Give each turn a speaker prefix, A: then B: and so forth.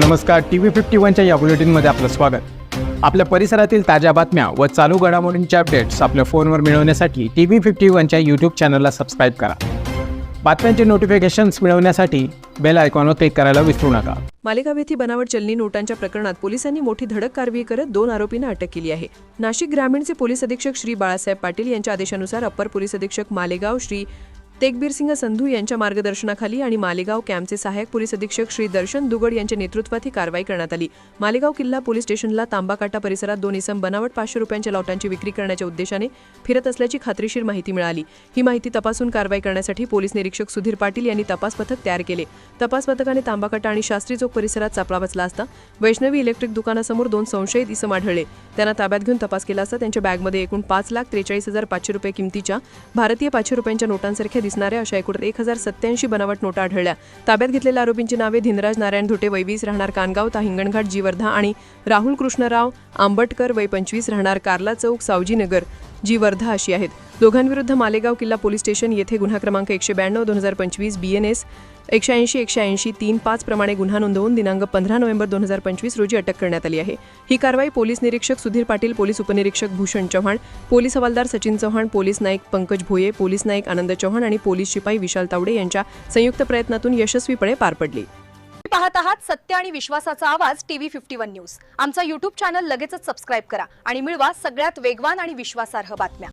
A: नमस्कार T V fifty वनच्या या बुलेटिनमध्ये आपलं स्वागत. आपल्या परिसरातील ताज्या बातम्या व चालू घडामोडींचे अपडेट्स आपल्या फोनवर मिळवण्यासाठी टी व्ही फिफ्टी वनच्या यूट्यूब चॅनलला सबस्क्राईब करा. बातम्यांचे नोटिफिकेशन्स मिळवण्यासाठी बेल आयकॉनवर क्लिक करायला विसरू नका.
B: मालेगाव येथे बनावट चलनी नोटांच्या प्रकरणात पोलिसांनी मोठी धडक कारवाई करत दोन आरोपींना अटक केली आहे. नाशिक ग्रामीणचे पोलीस अधीक्षक श्री बाळासाहेब पाटील यांच्या आदेशानुसार अप्पर पोलीस अधीक्षक मालेगाव श्री तेगबीरसिंह संधू यांच्या मार्गदर्शनाखाली आणि मालेगाव कॅम्पचे सहाय्यक पोलीस अधीक्षक श्री दर्शन दुगड यांच्या नेतृत्वात ही कारवाई करण्यात आली. मालेगाव किल्ला पोलीस स्टेशनला तांबाकाटा परिसरात दोन इसम बनावट पाचशे रुपयांच्या लॉटांची विक्री करण्याच्या उद्देशाने फिरत असल्याची खात्रीशीर माहिती मिळाली. ही माहिती तपासून कारवाई करण्यासाठी पोलीस निरीक्षक सुधीर पाटील यांनी तपास पथक तयार केले. तपास पथकाने तांबाकाटा आणि शास्त्री चौक परिसरात चापला बसला असता वैष्णवी इलेक्ट्रिक दुकानासमोर दोन संशयित इसम आढळले. त्यांना ताब्यात घेऊन तपास केला असता त्यांच्या बॅगमध्ये एकूण पाच लाख त्रेचाळीस हजार पाचशे रुपये किमतीच्या भारतीय पाचशे रुपयांच्या नोटांसारख्या दिसणाऱ्या अशा एकूण एक हजार सत्याऐंशी बनावट नोटा आढळल्या. ताब्यात घेतलेल्या आरोपींची नावे धिनराज नारायण धुटे वैवीस राहणार कानगाव ता हिंगणघाट जी वर्धा आणि राहुल कृष्णराव आंबटकर वय पंचवीस राहणार कार्ला चौक सावजीनगर. जी वर्धा अशी आहेत. दोघांविरुद्ध मालेगाव किल्ला पोलीस स्टेशन येथे गुन्हा क्रमांक एकशे ब्याण्णव दोन हजार पंचवीस बी एन एस एकशे ऐंशी एकशे ऐंशी तीन पाच प्रमाणे गुन्हा नोंदवून दिनांक पंधरा नोव्हेंबर दोन हजार पंचवीस रोजी अटक करण्यात आली आहे. ही कारवाई पोलीस निरीक्षक सुधीर पाटील पोलीस उपनिरीक्षक भूषण चव्हाण पोलीस हवालदार सचिन चव्हाण पोलीस नाईक पंकज भोये पोलीस नाईक आनंद चव्हाण आणि पोलीस शिपाई विशाल तावडे यांच्या संयुक्त प्रयत्नातून यशस्वीपणे पार पडली.
C: तुम्ही पाहत आहात सत्य आणि विश्वासाचा आवाज टीव्ही फिफ्टी वन न्यूज. आमचा युट्यूब चॅनल लगेचच सबस्क्राईब करा आणि मिळवा सगळ्यात वेगवान आणि विश्वासार्ह बातम्या.